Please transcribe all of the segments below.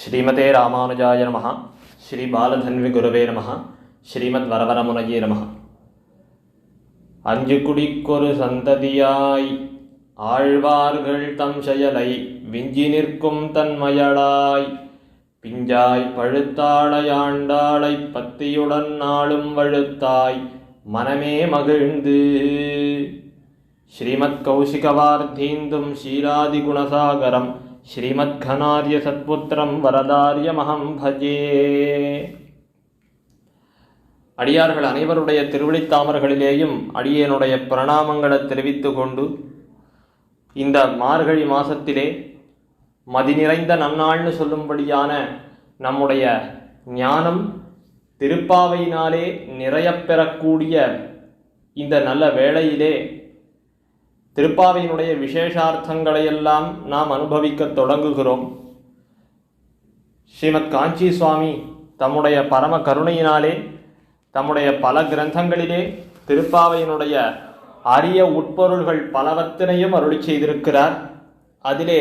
ஸ்ரீமதே ராமானுஜாய நம. ஸ்ரீ பாலதன்வி குருவே நம. ஸ்ரீமத் வரவரமுனையே நம. அஞ்சு குடிக்கொரு சந்ததியாய் ஆழ்வார்கள் தம் செயலை விஞ்சி நிற்கும் தன்மயளாய் பிஞ்சாய் பழுத்தாழையாண்டாளை பத்தியுடன் நாளும் வழுத்தாய் மனமே மகிழ்ந்து. ஸ்ரீமத் கௌசிகவார்த்தீந்தும் சீராதி குணசாகரம் ஸ்ரீமத்கனாரிய சத்புத்திரம் வரதாரியமகம் பஜே. அடியார்கள் அனைவருடைய திருவிழித்தாமர்களிலேயும் அடியேனுடைய பிரணாமங்களை தெரிவித்து கொண்டு இந்த மார்கழி மாசத்திலே மதி நிறைந்த நன்னாள்னு சொல்லும்படியான நம்முடைய ஞானம் திருப்பாவையினாலே நிறைய பெறக்கூடிய இந்த நல்ல வேளையிலே திருப்பாவையினுடைய விசேஷார்த்தங்களையெல்லாம் நாம் அனுபவிக்கத் தொடங்குகிறோம். ஸ்ரீமத் காஞ்சி சுவாமி தம்முடைய பரம கருணையினாலே தம்முடைய பல கிரந்தங்களிலே திருப்பாவையினுடைய அரிய உட்பொருள்கள் பலவத்தினையும் அருளி செய்திருக்கிறார். அதிலே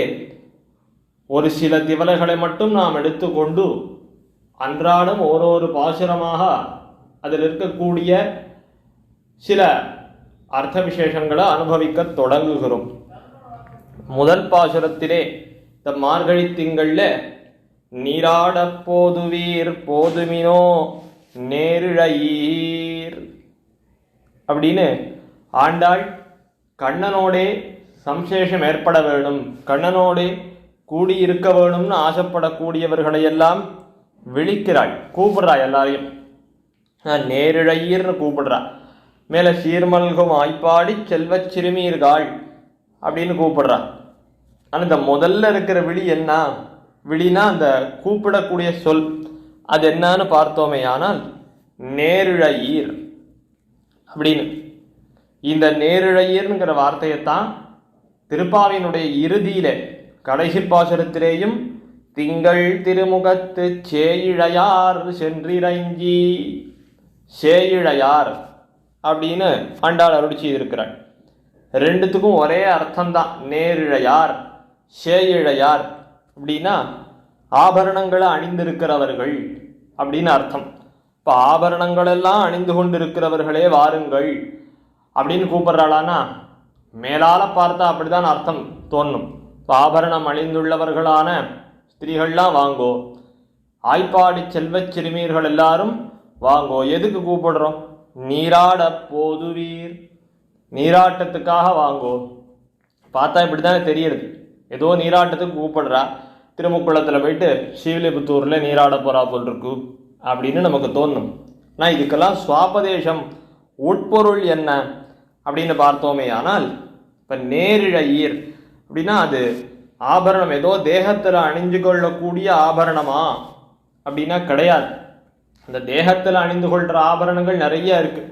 ஒரு சில திவலைகளை மட்டும் நாம் எடுத்துக்கொண்டு அன்றாடம் ஓரொரு பாசுரமாக அதில் இருக்கக்கூடிய சில அர்த்த விசேஷங்களை அனுபவிக்க தொடங்குகிறோம். முதல் பாசுரத்திலே இந்த மார்கழி திங்கள்ல நீராட போதுவீர் போதுமினோ நேரிழையீர் அப்படின்னு ஆண்டாள் கண்ணனோடே சம்சேஷம் ஏற்பட வேணும் கண்ணனோடே கூடியிருக்க வேணும்னு ஆசைப்படக்கூடியவர்களையெல்லாம் விழிக்கிறாள் கூப்பிடுறா எல்லாரையும். நேரிழையீர்னு கூப்பிடுறா. மேலே சீர்மல்கும் ஆய்ப்பாடி செல்வச் சிறுமீர்கள் அப்படின்னு கூப்பிடுறா. ஆனால் இந்த முதல்ல இருக்கிற விழி என்ன? விழினா அந்த கூப்பிடக்கூடிய சொல். அது என்னன்னு பார்த்தோமே ஆனால் நேரிழையீர் அப்படின்னு. இந்த நேரிழையீர்ங்கிற வார்த்தையைத்தான் திருப்பாவினுடைய இறுதியில கடைசி பாசுரத்திலேயும் திங்கள் திருமுகத்து சேயிழையார் சென்றிறஞ்சி. சேயிழையார். அப்படின்னு ஆண்டாள் அருள் செய்திருக்கிறாள். ரெண்டுத்துக்கும் ஒரே அர்த்தம்தான். நேரிழையார் சேயிழையார் அப்படின்னா ஆபரணங்களை அணிந்திருக்கிறவர்கள் அப்படின்னு அர்த்தம். இப்போ ஆபரணங்களெல்லாம் அணிந்து அணிந்து கொண்டிருக்கிறவர்களே வாருங்கள் அப்படின்னு கூப்பிட்றாளானா மேலால பார்த்தா அப்படிதான் அர்த்தம் தோணும் இப்போ ஆபரணம் அணிந்துள்ளவர்களான ஸ்திரீகள்லாம் வாங்கோ ஆய்ப்பாடி செல்வச் சிறுமியர்கள் எல்லாரும் வாங்கோ எதுக்கு கூப்பிடுறோம்? நீராட போதுவீர். நீராட்டத்துக்காக வாங்கோ. பார்த்தா இப்படி தானே தெரியுது ஏதோ நீராட்டத்துக்கு கூப்பிடுறா. திருமுக்குளத்தில் போயிட்டு ஸ்ரீவில்லிபுத்தூரில் நீராட போகிறா போல் இருக்கு அப்படின்னு நமக்கு தோணும். நான் இதுக்கெல்லாம் சுவாபதேசம். உட்பொருள் என்ன? அப்படின்னு பார்த்தோமே ஆனால் இப்போ நேரிழையீர் அப்படின்னா அது ஆபரணம். ஏதோ தேகத்தில் அணிஞ்சு கொள்ளக்கூடிய ஆபரணமா? அப்படின்னா கிடையாது. அந்த தேகத்தில் அணிந்து கொள்கிற ஆபரணங்கள் நிறைய இருக்கு.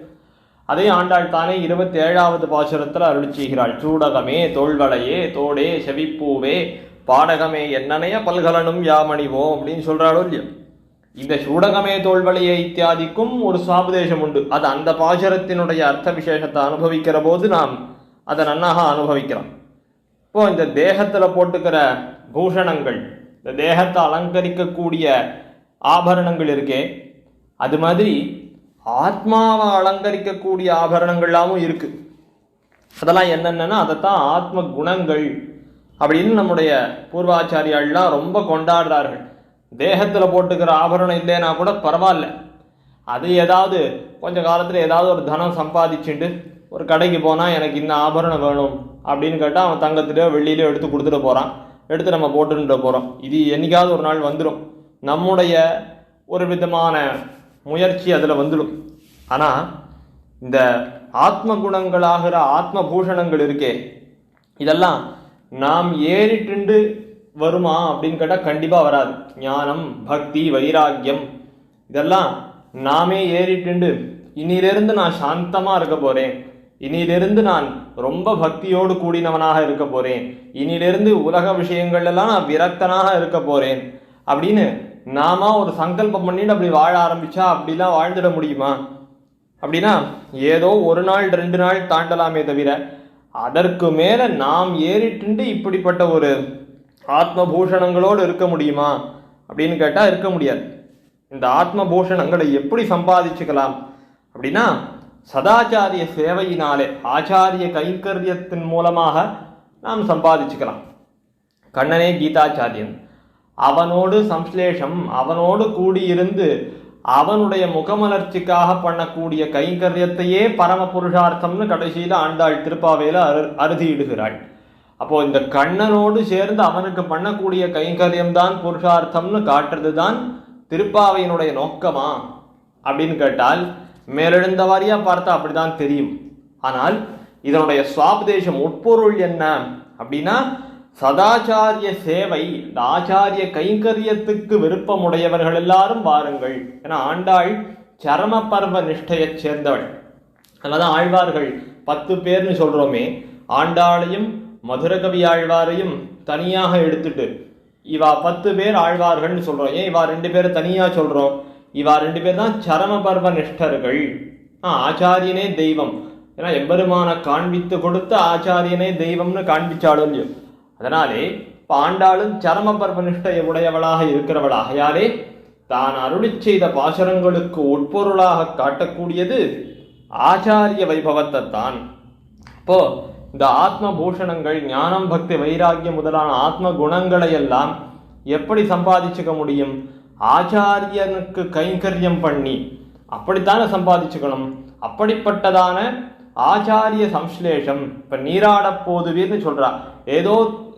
அதே ஆண்டாள் தானே இருபத்தி ஏழாவது பாசுரத்தில் அருள் செய்கிறாள். சூடகமே தோள்வளையே தோடே செவிப்பூவே பாடகமே என்னனைய பல்கலனும் யாமணிவோம் அப்படின்னு சொல்கிறாளோ இல்லையா? இந்த சூடகமே தோல்வழியை இத்தியாதிக்கும் ஒரு சுவாபதேசம் உண்டு. அது அந்த பாசுரத்தினுடைய அர்த்த விசேஷத்தை அனுபவிக்கிற போது நாம் அதை நன்னாக அனுபவிக்கிறோம். இப்போ இந்த தேகத்தில் போட்டுக்கிற பூஷணங்கள் இந்த தேகத்தை அலங்கரிக்கக்கூடிய ஆபரணங்கள் இருக்கே அது மாதிரி ஆத்மாவை அலங்கரிக்கக்கூடிய ஆபரணங்கள்லாமும் இருக்கு. அதெல்லாம் என்னென்னா அதைத்தான் ஆத்ம குணங்கள் அப்படின்னு நம்முடைய பூர்வாச்சாரியாள்லாம் ரொம்ப கொண்டாடுறார்கள். தேகத்தில் போட்டுக்கிற ஆபரணம் இல்லைன்னா கூட பரவாயில்ல. அது ஏதாவது கொஞ்ச காலத்தில் ஏதாவது ஒரு தனம் சம்பாதிச்சுட்டு ஒரு கடைக்கு போனால் எனக்கு இந்த ஆபரணம் வேணும் அப்படின்னு கேட்டால் அவன் தங்கத்திலேயோ வெள்ளியிலையோ எடுத்து கொடுத்துட்டு போகிறான் எடுத்து நம்ம போட்டுட்டு போகிறோம் இது என்றைக்காவது ஒரு நாள் வந்துடும் நம்முடைய ஒரு விதமான முயற்சி அதில் வந்துடும். ஆனால் இந்த ஆத்ம குணங்களாகிற ஆத்ம பூஷணங்கள் இருக்கே இதெல்லாம் நாம் ஏறிட்டுண்டு வருமா அப்படின்னு கேட்டால் கண்டிப்பாக வராது. ஞானம் பக்தி வைராக்கியம் இதெல்லாம் நாமே ஏறிட்டுண்டு இனியிலிருந்து நான் சாந்தமாக இருக்க போகிறேன் இனியிலிருந்து நான் ரொம்ப பக்தியோடு கூடினவனாக இருக்க போகிறேன் இனியிலிருந்து உலக விஷயங்கள் எல்லாம் நான் விரக்தனாக இருக்க போகிறேன் அப்படின்னு நாம ஒரு சங்கல்பம் பண்ணிட்டு அப்படி வாழ ஆரம்பிச்சா அப்படிலாம் வாழ்ந்துட முடியுமா? அப்படின்னா ஏதோ ஒரு நாள் ரெண்டு நாள் தாண்டலாமே தவிர அதற்கு மேல நாம் ஏறிட்டுண்டு இப்படிப்பட்ட ஒரு ஆத்மபூஷணங்களோடு இருக்க முடியுமா? அப்படின்னு கேட்டால் இருக்க முடியாது. இந்த ஆத்ம பூஷணங்களை எப்படி சம்பாதிச்சுக்கலாம்? அப்படின்னா சதாச்சாரிய சேவையினாலே ஆச்சாரிய கைங்கரியத்தின் மூலமாக நாம் சம்பாதிச்சுக்கலாம். கண்ணனே கீதாச்சாரியன் அவனோடு சம்ஸ்லேஷம் அவனோடு கூடியிருந்து அவனுடைய முகமலர்ச்சிக்காக பண்ணக்கூடிய கைங்கரியத்தையே பரம புருஷார்த்தம்னு கடைசியில் ஆண்டாள் திருப்பாவையில் அரு அறுதியிடுகிறாள். அப்போ இந்த கண்ணனோடு சேர்ந்து அவனுக்கு பண்ணக்கூடிய கைங்கரியம் தான் புருஷார்த்தம்னு காட்டுறது தான் திருப்பாவையினுடைய நோக்கமா? அப்படின்னு கேட்டால் மேலெழுந்த வாரியாக பார்த்தா அப்படிதான் தெரியும். ஆனால் இதனுடைய சுவாபதேசம் உட்பொருள் என்ன அப்படின்னா சதாச்சாரிய சேவை இந்த ஆச்சாரிய கைங்கரியத்துக்கு விருப்பமுடையவர்கள் எல்லாரும் வாருங்கள். ஏன்னா ஆண்டாள் சரம பர்வ நிஷ்டையைச் சேர்ந்தவள். அதனாலதான் ஆழ்வார்கள் பத்து பேர்னு சொல்றோமே ஆண்டாளையும் மதுரகவி ஆழ்வாரையும் தனியாக எடுத்துட்டு இவா பத்து பேர் ஆழ்வார்கள்னு சொல்றோம். ஏன் இவா ரெண்டு பேரை தனியா சொல்றோம்? இவா ரெண்டு பேர் தான் சரம பர்வ நிஷ்டர்கள். ஆ ஆச்சாரியனே தெய்வம். ஏன்னா எம்பெருமான காண்பித்து கொடுத்த ஆச்சாரியனே தெய்வம்னு காண்பிச்சாலும் இல்லையோ அதனாலே பாண்டாளும் சரம பர்வ உடையவளாக இருக்கிறவளாகையாலே தான் அருளி செய்த பாசுரங்களுக்கு உட்பொருளாக காட்டக்கூடியது ஆச்சாரிய வைபவத்தை தான் இப்போ இந்த ஆத்ம பூஷணங்கள் ஞானம் பக்தி வைராக்கியம் முதலான ஆத்ம குணங்களை எல்லாம் எப்படி சம்பாதிச்சுக்க முடியும்? ஆச்சாரியனுக்கு கைங்கரியம் பண்ணி அப்படித்தானே சம்பாதிச்சுக்கணும்? அப்படிப்பட்டதான ஆச்சாரிய சம்ஸ்லேஷம் இப்போ நீராடப் போதுவீர்னு சொல்றா. ஏதோ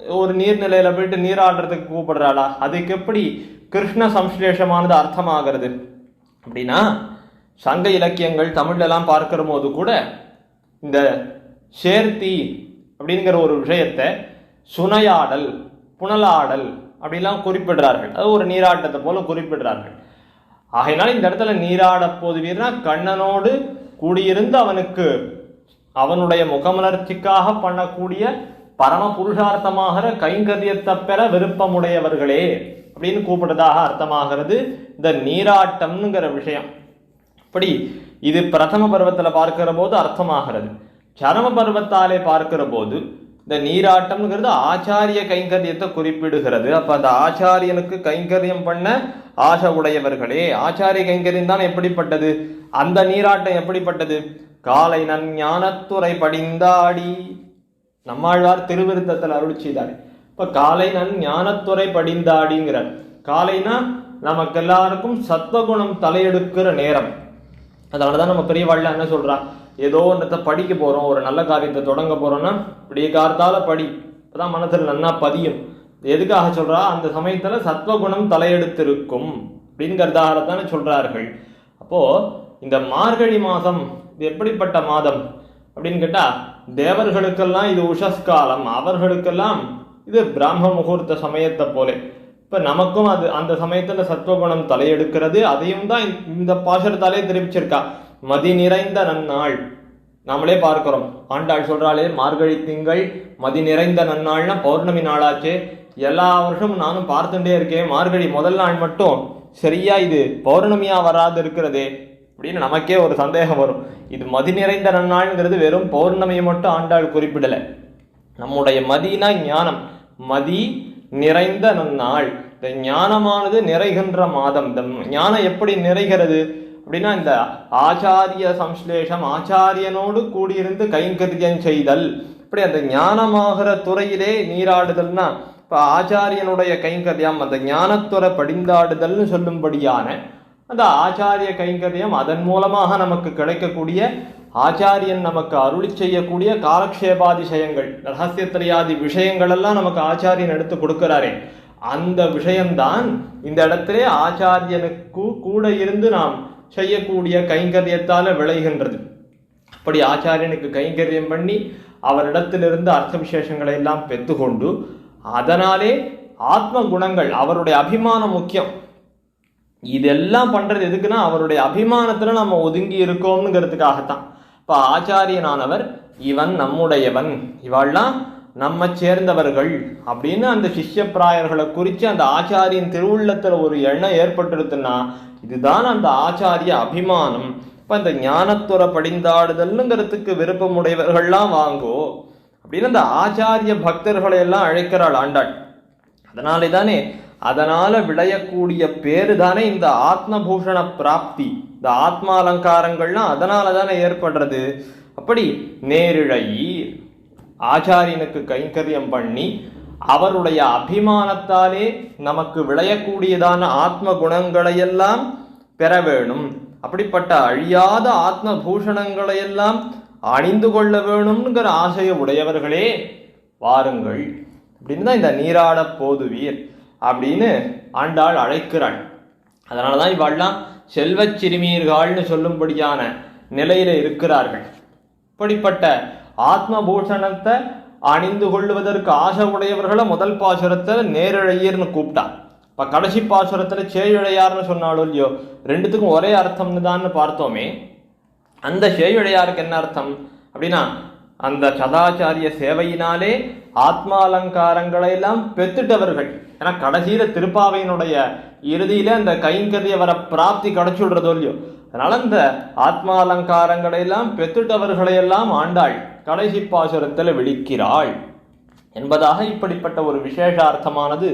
ஒரு நீர்நிலையில போயிட்டு நீராடுறதுக்கு கூப்பிடுறாளா? அதுக்கு எப்படி கிருஷ்ண சம்ஸ்லேஷமானது அர்த்தமாகிறது? அப்படின்னா சங்க இலக்கியங்கள் தமிழ்லலாம் பார்க்கிற போது கூட இந்த சேர்த்தி அப்படிங்கிற ஒரு விஷயத்தை சுனையாடல் புனலாடல் அப்படிலாம் குறிப்பிடுறார்கள். அது ஒரு நீராட்டத்தை போல குறிப்பிடுறார்கள். ஆகையினால இந்த இடத்துல நீராடப் போதுவீர்னா கண்ணனோடு கூடியிருந்து அவனுக்கு அவனுடைய முகமலர்ச்சிக்காக பண்ணக்கூடிய பரம புருஷார்த்தமாகிற கைங்கரியத்தை பெற விருப்பமுடையவர்களே அப்படின்னு கூப்பிடுறதாக அர்த்தமாகிறது இந்த நீராட்டம்ங்கிற விஷயம். இப்படி இது பிரதம பருவத்தில் பார்க்கிற போது அர்த்தமாகிறது. சரம பருவத்தாலே பார்க்கிற போது இந்த நீராட்டம்ங்கிறது ஆச்சாரிய கைங்கரியத்தை குறிப்பிடுகிறது. அப்ப அந்த ஆச்சாரியனுக்கு கைங்கரியம் பண்ண ஆசை உடையவர்களே ஆச்சாரிய கைங்கரியம் தான் எப்படிப்பட்டது? அந்த நீராட்டம் எப்படிப்பட்டது? காலை நன் ஞானத்துறை படிந்தாடி. நம்மாழ்வார் திருவிருத்தத்தில் அருள் செய்தார். இப்ப காலை நன் ஞானத்துறை படிந்தாடிங்கிறார். காலைனா நமக்கு எல்லாருக்கும் சத்வகுணம் தலையெடுக்கிற நேரம். அதனாலதான் நம்ம பெரிய வாழ்ல என்ன சொல்கிறான் ஏதோ ஒன்றத்தை படிக்க போகிறோம் ஒரு நல்ல காரியத்தை தொடங்க போகிறோன்னா இப்படியே கார்த்தால படி. அதான் மனசில் நல்லா பதியும். எதுக்காக சொல்கிறா அந்த சமயத்தில் சத்வகுணம் தலையெடுத்திருக்கும் அப்படிங்கிறதாக தானே சொல்கிறார்கள் அப்போது இந்த மார்கழி மாதம் இது எப்படிப்பட்ட மாதம்? அப்படின்னு கேட்டால் தேவர்களுக்கெல்லாம் இது உஷஸ்காலம் அவர்களுக்கெல்லாம் இது பிராம முகூர்த்த சமயத்தை போல. இப்போ நமக்கும் அது அந்த சமயத்தில் சத்வகுணம் தலையெடுக்கிறது அதையும் தான் இந்த பாசுரத்தாலே தெரிவிச்சிருக்கா. மதி நிறைந்த நன்னாள். நாமளே பார்க்கிறோம். ஆண்டாள் சொல்கிறாளே மார்கழி திங்கள் மதி நிறைந்த நன்னாள்னா பௌர்ணமி நாளாச்சே. எல்லா வருஷமும் நானும் பார்த்துட்டே இருக்கேன். மார்கழி முதல் நாள் மட்டும் சரியா இது பௌர்ணமியாக வராது இருக்கிறதே அப்படின்னு நமக்கே ஒரு சந்தேகம் வரும். இது மதி நிறைந்த நன்னாள்ங்கிறது வெறும் பௌர்ணமியை மட்டும் ஆண்டாள் குறிப்பிடலை. நம்முடைய மதினா ஞானம். மதி நிறைந்த நன்னாள். இந்த ஞானமானது நிறைகின்ற மாதம். இந்த ஞானம் எப்படி நிறைகிறது? அப்படின்னா இந்த ஆச்சாரிய சம்ஸ்லேஷம் ஆச்சாரியனோடு கூடியிருந்து கைங்கரியம் செய்தல். இப்படி அந்த ஞானமாகிற துறையிலே நீராடுதல்னா இப்போ ஆச்சாரியனுடைய கைங்கரியம் அந்த ஞானத்துறை படிந்தாடுதல்னு சொல்லும்படியான அந்த ஆச்சாரிய கைங்கரியம் அதன் மூலமாக நமக்கு கிடைக்கக்கூடிய ஆச்சாரியன் நமக்கு அருளி செய்யக்கூடிய காலக்ஷேபாதிசயங்கள் ரகசியத்திரையாதி விஷயங்கள் எல்லாம் நமக்கு ஆச்சாரியன் எடுத்து கொடுக்கிறாரே. அந்த விஷயம்தான் இந்த இடத்திலே ஆச்சாரியனுக்கு கூட இருந்து நாம் செய்யக்கூடிய கைங்கரியத்தால விளைகின்றது. அப்படி ஆச்சாரியனுக்கு கைங்கரியம் பண்ணி அவரிடத்திலிருந்து அர்த்த விசேஷங்களை எல்லாம் பெற்றுக்கொண்டு அதனாலே ஆத்ம குணங்கள் அவருடைய அபிமானம் முக்கியம். இதெல்லாம் பண்ணுறது எதுக்குன்னா அவருடைய அபிமானத்தில் நம்ம ஒதுங்கி இருக்கோம்ங்கிறதுக்காகத்தான். இப்போ ஆச்சாரியனானவர் இவன் நம்முடையவன். இவாள்லாம் நம்ம சேர்ந்தவர்கள். அப்படின்னு அந்த சிஷ்ய பிராயர்களை குறித்து அந்த ஆச்சாரியன் திருவுள்ளத்தில் ஒரு எண்ணம் ஏற்பட்டுருதுன்னா இதுதான் அந்த ஆச்சாரிய அபிமானம். இப்போ இந்த ஞானத்துற படிந்தாடுதல்ங்கிறதுக்கு விருப்பமுடையவர்கள்லாம் வாங்கோ அப்படின்னு அந்த ஆச்சாரிய பக்தர்களை எல்லாம் அழைக்கிறாள் ஆண்டாள். அதனாலே தானே அதனால விளையக்கூடிய பேரு தானே இந்த ஆத்மபூஷண பிராப்தி. இந்த ஆத்மா அலங்காரங்கள்லாம் அதனால தானே ஏற்படுறது? அப்படி நேரிழையீர் ஆச்சாரியனுக்கு கைங்கரியம் பண்ணி அவருடைய அபிமானத்தாலே நமக்கு விளையக்கூடியதான ஆத்ம குணங்களையெல்லாம் பெற வேணும். அப்படிப்பட்ட அழியாத ஆத்ம பூஷணங்களையெல்லாம் அணிந்து கொள்ள வேணும்ங்கிற ஆசையை உடையவர்களே வாருங்கள். அப்படின்னு தான் இந்த நீராட போதுவீர் அப்படின்னு ஆண்டாள் அழைக்கிறாள். அதனால தான் இவாள்லாம் செல்வச் சிறுமியர்கள்னு சொல்லும்படியான நிலையில இருக்கிறார்கள். இப்படிப்பட்ட ஆத்மபூஷணத்தை அணிந்து கொள்வதற்கு ஆசை உடையவர்களை முதல் பாசுரத்துல நேரிழையர்னு கூப்பிட்டான் இப்போ கடைசி பாசுரத்தில் சேயுழையார்னு சொன்னாலும் இல்லையோ ரெண்டுத்துக்கும் ஒரே அர்த்தம்னு தான் பார்த்தோமே. அந்த சேயுழையாருக்கு என்ன அர்த்தம்? அப்படின்னா அந்த சதாச்சாரிய சேவையினாலே ஆத்மாலங்காரங்களை எல்லாம் பெத்துட்டவர்கள் ஏன்னா கடைசியில திருப்பாவையினுடைய இறுதியில அந்த கைங்கரிய வர பிராப்தி கிடைச்சுடுறதோ இல்லையோ. அதனால அந்த ஆத்மாலங்காரங்களை எல்லாம் பெத்துட்டவர்களையெல்லாம் ஆண்டாள். கடைசி பாசுரத்தில் விழிக்கிறாள். என்பதாக இப்படிப்பட்ட ஒரு விசேஷ அர்த்தமானது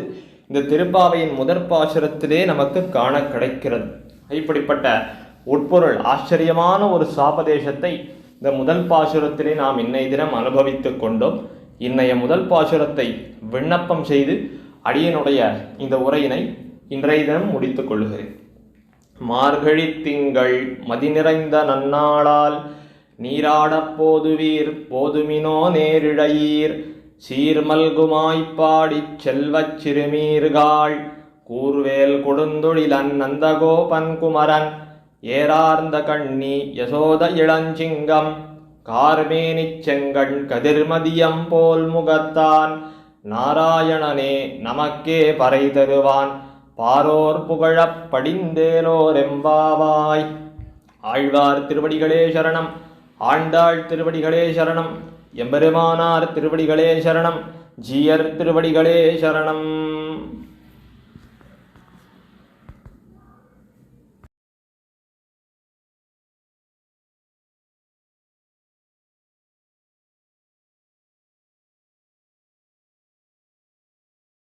இந்த திருப்பாவையின் முதற் பாசுரத்திலே நமக்கு காண கிடைக்கிறது. இப்படிப்பட்ட உட்பொருள் ஆச்சரியமான ஒரு சாபதேசத்தை இந்த முதல் பாசுரத்திலே நாம் இன்னைய தினம் அனுபவித்துக் கொண்டோம். இன்னைய முதல் பாசுரத்தை விண்ணப்பம் செய்து அடியனுடைய இந்த உரையினை இன்றைய தினம் முடித்துக் கொள்கிறேன். மார்கழி திங்கள் மதி நிறைந்த நன்னாளால் நீராடப் போதுவீர் போதுமினோ நேரிழையீர். சீர்மல்குமாய்ப்பாடிச் செல்வச் சிறுமீர்காள் கூர்வேல் கொடுந்தொழிலன் நந்தகோபன் குமரன். ஏரார்ந்த கண்ணி யசோத இளஞ்சிங்கம் கார்மேனிச் செங்கண் கதிர்மதியம் போல் முகத்தான். நாராயணனே நமக்கே பறை தருவான். பாரோர் புகழப் படிந்தேலோரெம்பாவாய். ஆழ்வார் திருவடிகளே சரணம் ஆண்டாள் திருவடிகளே சரணம் எம்பெருமானார் திருவடிகளே சரணம் ஜீயர் திருவடிகளே சரணம்.